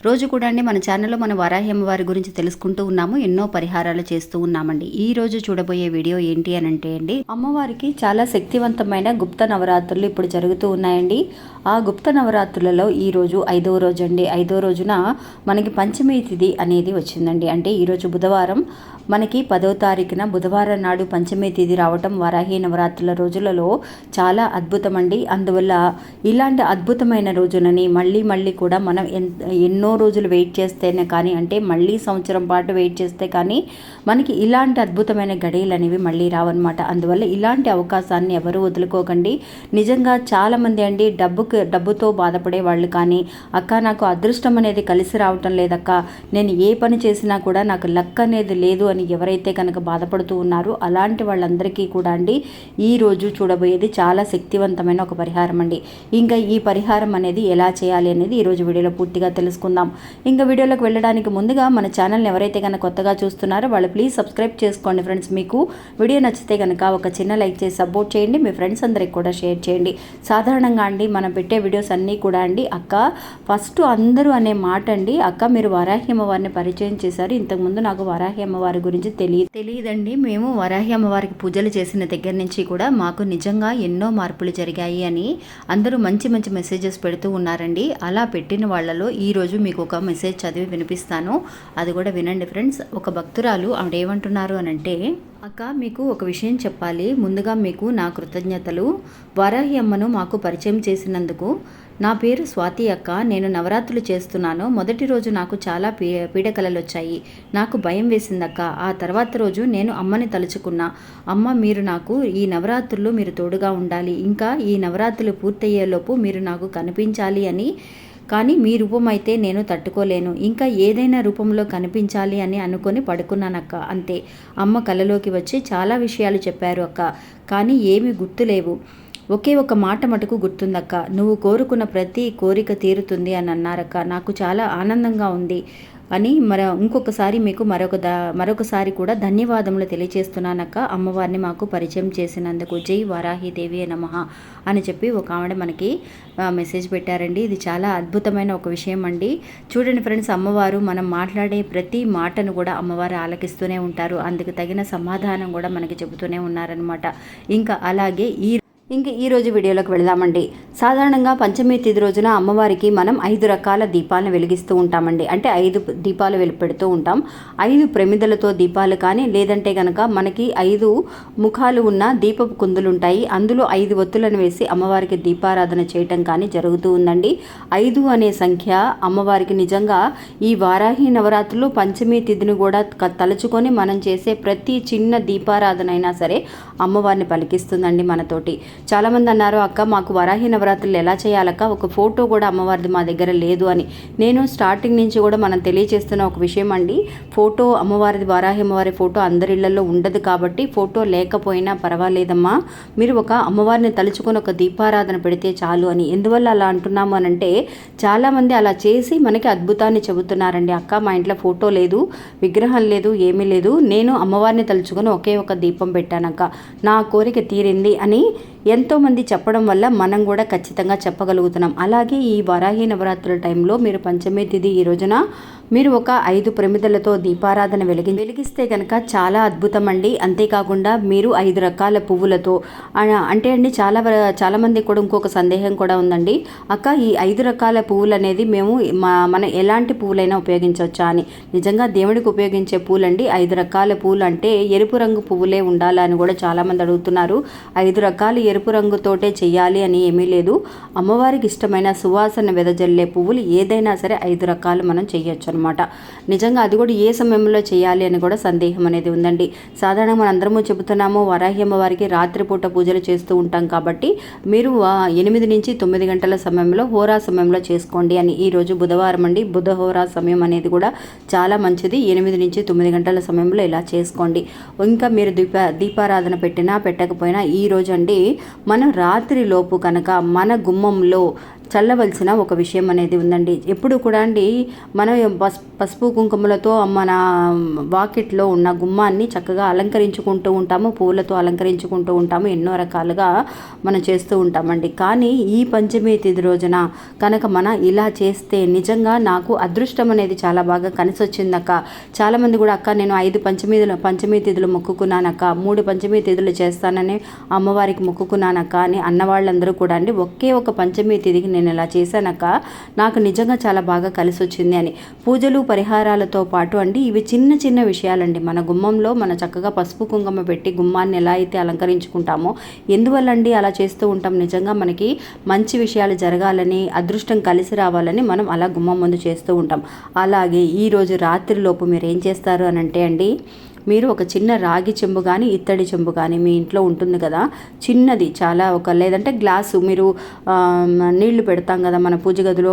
రోజు కూడా అండి మన ఛానల్లో మన వరాహి అమ్మవారి గురించి తెలుసుకుంటూ ఉన్నాము ఎన్నో పరిహారాలు చేస్తూ ఉన్నామండి. ఈ రోజు చూడబోయే వీడియో ఏంటి అని అంటే అండి అమ్మవారికి చాలా శక్తివంతమైన గుప్త నవరాత్రులు ఇప్పుడు జరుగుతూ ఉన్నాయండి. ఆ గుప్త నవరాత్రులలో ఈ రోజు ఐదవ రోజు అండి. ఐదో రోజున మనకి పంచమి తిథి అనేది వచ్చిందండి. అంటే ఈరోజు బుధవారం మనకి పదో తారీఖున బుధవారం నాడు పంచమి తిథి రావటం వరాహి నవరాత్రుల రోజులలో చాలా అద్భుతం అండి అందువల్ల ఇలాంటి అద్భుతమైన రోజునని మళ్ళీ మళ్ళీ కూడా మనం ఎన్- ఎన్నో రోజులు వెయిట్ చేస్తేనే కానీ అంటే మళ్ళీ సంవత్సరం పాటు వెయిట్ చేస్తే కానీ మనకి ఇలాంటి అద్భుతమైన గడియలు అనేవి మళ్ళీ రావన్నమాట. అందువల్ల ఇలాంటి అవకాశాన్ని ఎవరు వదులుకోకండి. నిజంగా చాలామంది అండి డబ్బుకు డబ్బుతో బాధపడే వాళ్ళు కానీ అక్క నాకు అదృష్టం అనేది కలిసి రావటం లేదక్క. నేను ఏ పని చేసినా కూడా నాకు లక్ అనేది లేదు అని ఎవరైతే కనుక బాధపడుతూ ఉన్నారో అలాంటి వాళ్ళందరికీ కూడా అండి ఈ రోజు చూడబోయేది చాలా శక్తివంతమైన ఒక పరిహారం అండి. ఇంకా ఈ పరిహారం అనేది ఎలా చేయాలి అనేది ఈరోజు వీడియోలో పూర్తిగా తెలుసుకుందాం. ఇంకా వీడియోలోకి వెళ్ళడానికి ముందుగా మన ఛానల్ని ఎవరైతే కనుక కొత్తగా చూస్తున్నారో వాళ్ళు ప్లీజ్ సబ్స్క్రైబ్ చేసుకోండి ఫ్రెండ్స్ మీకు వీడియో నచ్చితే కనుక ఒక చిన్న లైక్ చేసి సపోర్ట్ చేయండి. మీ ఫ్రెండ్స్ అందరికి కూడా షేర్ చేయండి. సాధారణంగా అండి మనం పెట్టే వీడియోస్ అన్నీ కూడా అండి అక్క ఫస్ట్ అందరూ అనే మాట అండి అక్క మీరు వరాహి అమ్మవారిని పరిచయం చేశారు. ఇంతకుముందు నాకు వరాహి అమ్మవారి గురించి తెలియదు తెలియదండి. మేము వరాహి అమ్మవారికి పూజలు చేసిన దగ్గర నుంచి కూడా మాకు నిజంగా ఎన్నో మార్పులు జరిగాయి అని అందరూ మంచి మంచి మెసేజెస్ పెడుతూ ఉన్నారండి. అలా పెట్టిన వాళ్ళలో ఈరోజు మీకు ఒక మెసేజ్ చదివి వినిపిస్తాను. అది కూడా వినండి ఫ్రెండ్స్ ఒక భక్తురాలు ఆవిడ ఏమంటున్నారు అని అంటే అక్క మీకు ఒక విషయం చెప్పాలి. ముందుగా మీకు నా కృతజ్ఞతలు. వారాహి అమ్మను మాకు పరిచయం చేసినందుకు నా పేరు స్వాతి అక్క. నేను నవరాత్రులు చేస్తున్నాను. మొదటి రోజు నాకు చాలా పీ పీడకలలు వచ్చాయి నాకు భయం వేసిందక్క ఆ తర్వాత రోజు నేను అమ్మని తలుచుకున్నా. అమ్మ మీరు నాకు ఈ నవరాత్రులు మీరు తోడుగా ఉండాలి. ఇంకా ఈ నవరాత్రులు పూర్తయ్యేలోపు మీరు నాకు కనిపించాలి అని కానీ మీ రూపం అయితే నేను తట్టుకోలేను. ఇంకా ఏదైనా రూపంలో కనిపించాలి అని అనుకొని పడుకున్నానక్క. అంతే. అమ్మ కలలోకి వచ్చి చాలా విషయాలు చెప్పారు అక్క. కానీ ఏమీ గుర్తులేవు. ఒకే ఒక మాట మటుకు గుర్తుందక్క. నువ్వు కోరుకున్న ప్రతి కోరిక తీరుతుంది అని అన్నారక్క. నాకు చాలా ఆనందంగా ఉంది. అని మర ఇంకొకసారి మీకు మరొక ద మరొకసారి కూడా ధన్యవాదములు తెలియజేస్తున్నానక్క అమ్మవారిని మాకు పరిచయం చేసినందుకు జై వారాహిదేవి నమః అని చెప్పి ఒక ఆవిడ మనకి మెసేజ్ పెట్టారండి. ఇది చాలా అద్భుతమైన ఒక విషయం అండి. చూడండి ఫ్రెండ్స్ అమ్మవారు మనం మాట్లాడే ప్రతి మాటను కూడా అమ్మవారు ఆలకిస్తూనే ఉంటారు. అందుకు తగిన సమాధానం కూడా మనకి చెబుతూనే ఉన్నారనమాట ఇంకా అలాగే ఈ ఇంక ఈ రోజు వీడియోలోకి వెళదామండి. సాధారణంగా పంచమి తిథి రోజున అమ్మవారికి మనం ఐదు రకాల దీపాలను వెలిగిస్తూ ఉంటామండి. అంటే ఐదు దీపాలు వెలి పెడుతూ ఉంటాం. ఐదు ప్రమిదలతో దీపాలు కానీ లేదంటే కనుక మనకి ఐదు ముఖాలు ఉన్న దీపపు కుందులు ఉంటాయి. అందులో ఐదు ఒత్తులను వేసి అమ్మవారికి దీపారాధన చేయటం కానీ జరుగుతూ ఉందండి. ఐదు అనే సంఖ్య అమ్మవారికి నిజంగా ఈ వారాహి నవరాత్రులు పంచమి తిథిని కూడా తలుచుకొని మనం చేసే ప్రతి చిన్న దీపారాధన అయినా సరే అమ్మవారిని పలికిస్తుందండి మనతోటి. చాలామంది అన్నారు అక్క మాకు వరాహి నవరాత్రులు ఎలా చేయాలక్క? ఒక ఫోటో కూడా అమ్మవారిది మా దగ్గర లేదు అని. నేను స్టార్టింగ్ నుంచి కూడా మనం తెలియజేస్తున్న ఒక విషయం అండి ఫోటో అమ్మవారిది వరాహి అమ్మవారి ఫోటో అందరి ఇళ్ళలో ఉండదు కాబట్టి ఫోటో లేకపోయినా పర్వాలేదమ్మా. మీరు ఒక అమ్మవారిని తలుచుకొని ఒక దీపారాధన పెడితే చాలు అని. ఎందువల్ల అలా అంటున్నాము అని అంటే చాలామంది అలా చేసి మనకి అద్భుతాన్ని చెబుతున్నారండి. అక్క మా ఇంట్లో ఫోటో లేదు విగ్రహం లేదు ఏమీ లేదు. నేను అమ్మవారిని తలుచుకొని ఒకే ఒక దీపం పెట్టానక్క. నా కోరిక తీరింది అని ఎంతోమంది చెప్పడం వల్ల మనం కూడా ఖచ్చితంగా చెప్పగలుగుతున్నాం. అలాగే ఈ వరాహి నవరాత్రుల టైంలో మీరు పంచమి తిథి ఈ రోజున మీరు ఒక ఐదు ప్రమిదలతో దీపారాధన వెలిగి వెలిగిస్తే కనుక చాలా అద్భుతం అండి అంతేకాకుండా మీరు ఐదు రకాల పువ్వులతో అంటే అండి చాలా చాలామంది కూడా ఇంకొక సందేహం కూడా ఉందండి. అక్క ఈ ఐదు రకాల పువ్వులు అనేది మేము మా మనం ఎలాంటి పువ్వులైనా ఉపయోగించవచ్చా అని. నిజంగా దేవుడికి ఉపయోగించే పూలండి. ఐదు రకాల పూలు అంటే ఎరుపు రంగు పువ్వులే ఉండాలని కూడా చాలామంది అడుగుతున్నారు. ఐదు రకాలు ఎరుపు రంగుతోటే చేయాలి అని ఏమీ లేదు. అమ్మవారికి ఇష్టమైన సువాసన వెదజల్లే పువ్వులు ఏదైనా సరే ఐదు రకాలు మనం చేయొచ్చు అనమాట నిజంగా అది కూడా ఏ సమయంలో చేయాలి అని కూడా సందేహం అనేది ఉందండి. సాధారణంగా మనం అందరము చెబుతున్నాము వరాహి అమ్మవారికి రాత్రిపూట పూజలు చేస్తూ ఉంటాం కాబట్టి మీరు ఎనిమిది నుంచి తొమ్మిది గంటల సమయంలో హోరా సమయంలో చేసుకోండి అని ఈరోజు బుధవారం అండి. బుధ హోరా సమయం అనేది కూడా చాలా మంచిది. ఎనిమిది నుంచి తొమ్మిది గంటల సమయంలో ఇలా చేసుకోండి. ఇంకా మీరు దీప దీపారాధన పెట్టినా పెట్టకపోయినా ఈ అండి మనం రాత్రి లోపు కనుక మన గుమ్మంలో చల్లవలసిన ఒక విషయం అనేది ఉందండి. ఎప్పుడు కూడా అండి మనం పస్ పసుపు కుంకుమలతో మన వాకిట్లో ఉన్న గుమ్మాన్ని చక్కగా అలంకరించుకుంటూ ఉంటాము పూలతో అలంకరించుకుంటూ ఉంటాము ఎన్నో రకాలుగా మనం చేస్తూ ఉంటామండి. కానీ ఈ పంచమి తిథి రోజున కనుక మన ఇలా చేస్తే నిజంగా నాకు అదృష్టం అనేది చాలా బాగా కలిసి వచ్చిందక్క చాలామంది కూడా అక్క నేను ఐదు పంచమీదులు పంచమీ తిథులు మొక్కుకున్నానక్క మూడు పంచమీ తిథులు చేస్తానని అమ్మవారికి మొక్కుకున్నానక్క అని అన్నవాళ్ళందరూ కూడా అండి ఒకే ఒక పంచమీ తిథికి నేను ఇలా చేశానక్క. నాకు నిజంగా చాలా బాగా కలిసి వచ్చింది అని. పూజలు పరిహారాలతో పాటు అండి ఇవి చిన్న చిన్న విషయాలండి. మన గుమ్మంలో మన చక్కగా పసుపు కుంకుమ పెట్టి గుమ్మాన్ని ఎలా అయితే అలంకరించుకుంటామో ఎందువల్ల అండి అలా చేస్తూ ఉంటాం? నిజంగా మనకి మంచి విషయాలు జరగాలని అదృష్టం కలిసి రావాలని మనం అలా గుమ్మం ముందు చేస్తూ ఉంటాం. అలాగే ఈరోజు రాత్రిలోపు మీరు ఏం చేస్తారు అని అంటే అండి మీరు ఒక చిన్న రాగి చెంబు కానీ ఇత్తడి చెంబు కానీ మీ ఇంట్లో ఉంటుంది కదా చిన్నది చాలా ఒక లేదంటే గ్లాసు మీరు నీళ్ళు పెడతాం కదా మన పూజ గదిలో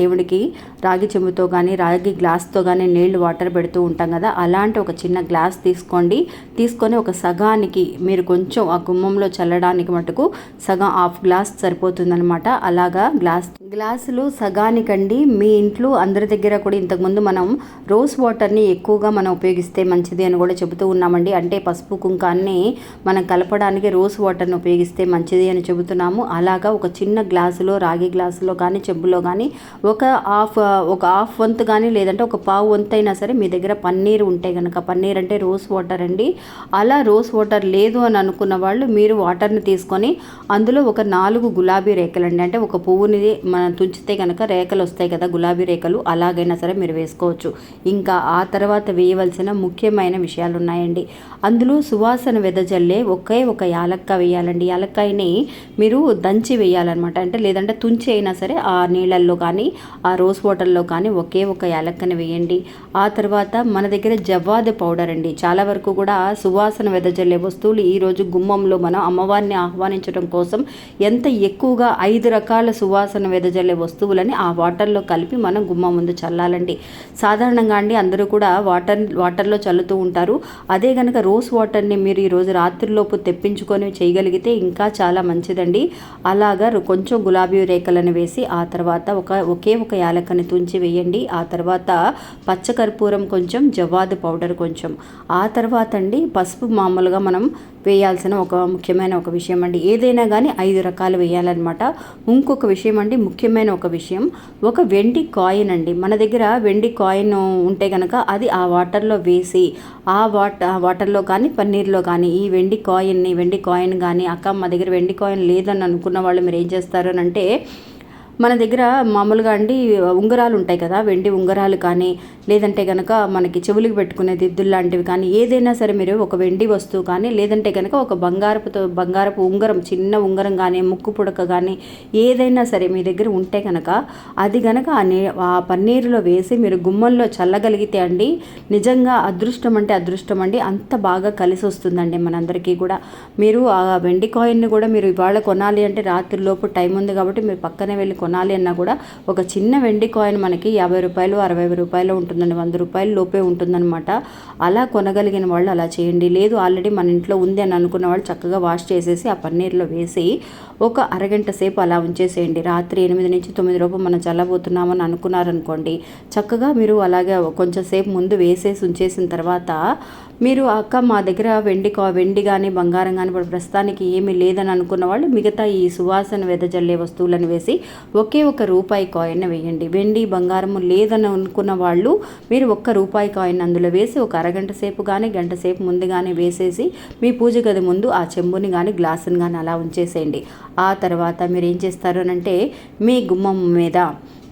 దేవుడికి రాగి చెంబుతో కానీ రాగి గ్లాస్తో కానీ నీళ్ళు వాటర్ పెడుతూ ఉంటాం కదా అలాంటి ఒక చిన్న గ్లాస్ తీసుకోండి. తీసుకొని ఒక సగానికి మీరు కొంచెం ఆ గుమ్మంలో చల్లడానికి మటుకు సగం హాఫ్ గ్లాస్ సరిపోతుందనమాట అలాగా గ్లాస్ గ్లాసులు సగానికండి. మీ ఇంట్లో అందరి దగ్గర కూడా ఇంతకుముందు మనం రోజ్ వాటర్ని ఎక్కువగా మనం ఉపయోగిస్తే మంచిది అని కూడా చెబుతూ ఉన్నామండి. అంటే పసుపు కుంకాన్ని మనం కలపడానికి రోజ్ వాటర్ని ఉపయోగిస్తే మంచిది అని చెబుతున్నాము. అలాగా ఒక చిన్న గ్లాసులో రాగి గ్లాసులో కానీ చెంబులో కానీ ఒక హాఫ్ ఒక హాఫ్ వంతు కానీ లేదంటే ఒక పావు వంతు అయినా సరే మీ దగ్గర పన్నీర్ ఉంటే కనుక పన్నీర్ అంటే రోజ్ వాటర్ అండి. అలా రోజ్ వాటర్ లేదు అని అనుకున్న వాళ్ళు మీరు వాటర్ని తీసుకొని అందులో ఒక నాలుగు గులాబీ రేఖలు అండి. అంటే ఒక పువ్వుని మనం తుంచితే కనుక రేఖలు వస్తాయి కదా గులాబీ రేఖలు అలాగైనా సరే మీరు వేసుకోవచ్చు. ఇంకా ఆ తర్వాత వేయవలసిన ముఖ్యమైన విషయాలు ఉన్నాయండి అందులో సువాసన వెదజల్లే ఒకే ఒక యాలక్క వేయాలండి. యాలక్కాయని మీరు దంచి వేయాలన్నమాట. అంటే లేదంటే తుంచి అయినా సరే ఆ నీళ్ళల్లో కానీ ఆ రోజ్ వాటర్లో కానీ ఒకే ఒక యాలక్కని వేయండి. ఆ తర్వాత మన దగ్గర జవ్వాది పౌడర్ అండి. చాలా వరకు కూడా సువాసన వెదజల్లే వస్తువులు ఈరోజు గుమ్మంలో మనం అమ్మవారిని ఆహ్వానించడం కోసం ఎంత ఎక్కువగా ఐదు రకాల సువాసన వెదజల్లే వస్తువులని ఆ వాటర్లో కలిపి మనం గుమ్మం ముందు చల్లాలండి. సాధారణంగా అండి అందరూ కూడా వాటర్ వాటర్లో చల్లుతూ ఉంటారు. అదే కనుక రోజ్ వాటర్ని మీరు ఈరోజు రాత్రిలోపు తెప్పించుకొని చేయగలిగితే ఇంకా చాలా మంచిదండి. అలాగా కొంచెం గులాబీ రేఖలను వేసి ఆ తర్వాత ఒక ఒకే ఒక యాలక్కని తుంచి వేయండి. ఆ తర్వాత పచ్చకర్పూరం కొంచెం జవాదు పౌడర్ కొంచెం. ఆ తర్వాత అండి పసుపు మామూలుగా మనం వేయాల్సిన ఒక ముఖ్యమైన ఒక విషయం అండి. ఏదైనా కానీ ఐదు రకాలు వేయాలన్నమాట. ఇంకొక విషయం అండి ముఖ్యమైన ఒక విషయం. ఒక వెండి కాయిన్ అండి. మన దగ్గర వెండి కాయిన్ ఉంటే కనుక అది ఆ వాటర్లో వేసి ఆ వాట ఆ వాటర్లో కానీ పన్నీర్లో కానీ ఈ వెండి కాయిన్ని వెండి కాయిన్ కానీ అక్క మా దగ్గర వెండి కాయిన్ లేదని అనుకున్న వాళ్ళు మీరు ఏం చేస్తారు అని అంటే మన దగ్గర మామూలుగా అండి ఉంగరాలు ఉంటాయి కదా వెండి ఉంగరాలు కానీ లేదంటే కనుక మనకి చెవులకు పెట్టుకునే దిద్దులు లాంటివి కానీ ఏదైనా సరే మీరు ఒక వెండి వస్తువు కానీ లేదంటే కనుక ఒక బంగారపుతో బంగారపు ఉంగరం చిన్న ఉంగరం కానీ ముక్కు పుడక కానీ ఏదైనా సరే మీ దగ్గర ఉంటే కనుక అది కనుక ఆ నీ ఆ పన్నీరులో వేసి మీరు గుమ్మంలో చల్లగలిగితే అండి నిజంగా అదృష్టం అంటే అదృష్టం అండి అంత బాగా కలిసి వస్తుందండి మనందరికీ కూడా. మీరు ఆ వెండి కాయిన్ని కూడా మీరు ఇవాళ కొనాలి అంటే రాత్రి లోపు టైం ఉంది కాబట్టి మీరు పక్కనే వెళ్ళి కొనాలి అన్నా కూడా ఒక చిన్న వెండి కాయిన్ మనకి యాభై రూపాయలు అరవై రూపాయలు ఉంటుందండి. వంద రూపాయల లోపే ఉంటుందన్నమాట. అలా కొనగలిగిన వాళ్ళు అలా చేయండి. లేదు ఆల్రెడీ మన ఇంట్లో ఉంది అని అనుకున్న వాళ్ళు చక్కగా వాష్ చేసేసి ఆ పన్నీర్లో వేసి ఒక అరగంట సేపు అలా ఉంచేసేయండి. రాత్రి ఎనిమిది నుంచి తొమ్మిది రూపాయలు మనం చల్లబోతున్నామని అనుకున్నారనుకోండి చక్కగా మీరు అలాగే కొంచెం సేపు ముందు వేసేసి ఉంచేసిన తర్వాత మీరు అక్క మా దగ్గర వెండి కా వెండి కానీ బంగారం కానీ ఇప్పుడు ప్రస్తుతానికి ఏమీ లేదని అనుకున్న వాళ్ళు మిగతా ఈ సువాసన వెదజల్లే వస్తువులను వేసి ఒకే ఒక రూపాయి కాయిన్ వేయండి. వెండి బంగారము లేదని అనుకున్న వాళ్ళు మీరు ఒక్క రూపాయి కాయిన్ అందులో వేసి ఒక అరగంట సేపు కానీ గంట సేపు ముందు కానీ వేసేసి మీ పూజ గది ముందు ఆ చెంబుని కానీ గ్లాసుని కానీ అలా ఉంచేసేయండి. ఆ తర్వాత మీరు ఏం చేస్తారు అంటే మీ గుమ్మం మీద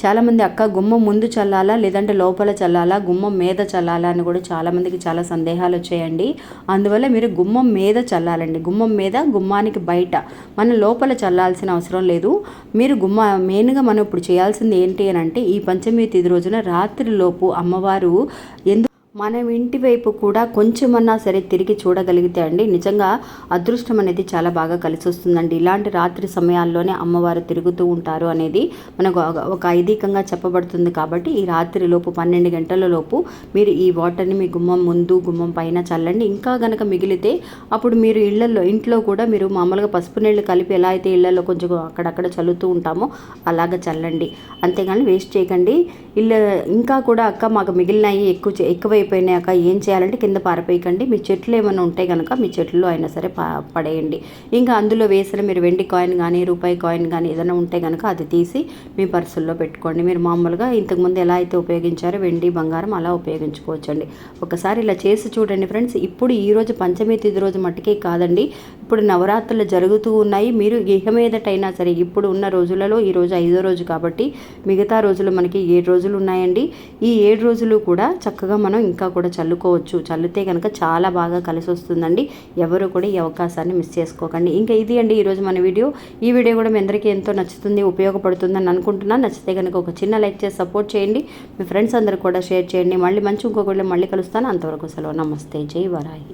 చాలామంది అక్క గుమ్మం ముందు చల్లాలా లేదంటే లోపల చల్లాలా గుమ్మం మీద చల్లాలా అని కూడా చాలామందికి చాలా సందేహాలు వచ్చాయండి. అందువల్ల మీరు గుమ్మం మీద చల్లాలండి. గుమ్మం మీద గుమ్మానికి బయట. మనం లోపల చల్లాల్సిన అవసరం లేదు. మీరు గుమ్మ మెయిన్గా మనం ఇప్పుడు చేయాల్సింది ఏంటి అని అంటే ఈ పంచమి తిది రోజున రాత్రిలోపు అమ్మవారు ఎందుకు మనం ఇంటి వైపు కూడా కొంచెమన్నా సరే తిరిగి చూడగలిగితే అండి నిజంగా అదృష్టం అనేది చాలా బాగా కలిసి వస్తుందండి. ఇలాంటి రాత్రి సమయాల్లోనే అమ్మవారు తిరుగుతూ ఉంటారు అనేది మనకు ఒక- ఐదీకంగా చెప్పబడుతుంది కాబట్టి ఈ రాత్రి లోపు పన్నెండు గంటల లోపు మీరు ఈ వాటర్ని మీ గుమ్మం ముందు గుమ్మం పైన చల్లండి. ఇంకా గనక మిగిలితే అప్పుడు మీరు ఇళ్ళలో ఇంట్లో కూడా మీరు మామూలుగా పసుపు నీళ్ళు కలిపి ఎలా అయితే ఇళ్ళలో కొంచెం అక్కడక్కడ చల్లుతూ ఉంటామో అలాగ చల్లండి. అంతేగాని వేస్ట్ చేయకండి. ఇల్లు ఇంకా కూడా అక్క మాకు మిగిలినవి ఎక్కువ ఎక్కువ అయిపోయినాక ఏం చేయాలంటే కింద పారపేయకండి. మీ చెట్లు ఏమైనా ఉంటే కనుక మీ చెట్లు అయినా సరే పా పడేయండి. ఇంకా అందులో వేసిన మీరు వెండి కాయిన్ కానీ రూపాయి కాయిన్ కానీ ఏదైనా ఉంటే కనుక అది తీసి మీ పర్సుల్లో పెట్టుకోండి. మీరు మామూలుగా ఇంతకుముందు ఎలా అయితే ఉపయోగించారో వెండి బంగారం అలా ఉపయోగించుకోవచ్చండి. ఒకసారి ఇలా చేసి చూడండి ఫ్రెండ్స్. ఇప్పుడు ఈరోజు పంచమి తిది రోజు మట్టుకే కాదండి. ఇప్పుడు నవరాత్రులు జరుగుతూ ఉన్నాయి. మీరు ఇహ మీదటైనా సరే ఇప్పుడు ఉన్న రోజులలో ఈ రోజు ఐదో రోజు కాబట్టి మిగతా రోజులు మనకి ఏడు రోజులు ఉన్నాయండి. ఈ ఏడు రోజులు కూడా చక్కగా మనం ఇంకా కూడా చల్లుకోవచ్చు. చల్లితే కనుక చాలా బాగా కలిసి వస్తుందండి ఎవరు కూడా ఈ అవకాశాన్ని మిస్ చేసుకోకండి. ఇంకా ఇది అండి ఈరోజు మన వీడియో. ఈ వీడియో కూడా మీ అందరికీ ఎంతో నచ్చుతుంది ఉపయోగపడుతుందని అనుకుంటున్నాను. నచ్చితే కనుక ఒక చిన్న లైక్ చేసి సపోర్ట్ చేయండి. మీ ఫ్రెండ్స్ అందరు కూడా షేర్ చేయండి. మళ్ళీ మంచి ఇంకొకళ్ళు మళ్ళీ కలుస్తాను. అంతవరకు సెలవు. నమస్తే. జై వరాయి.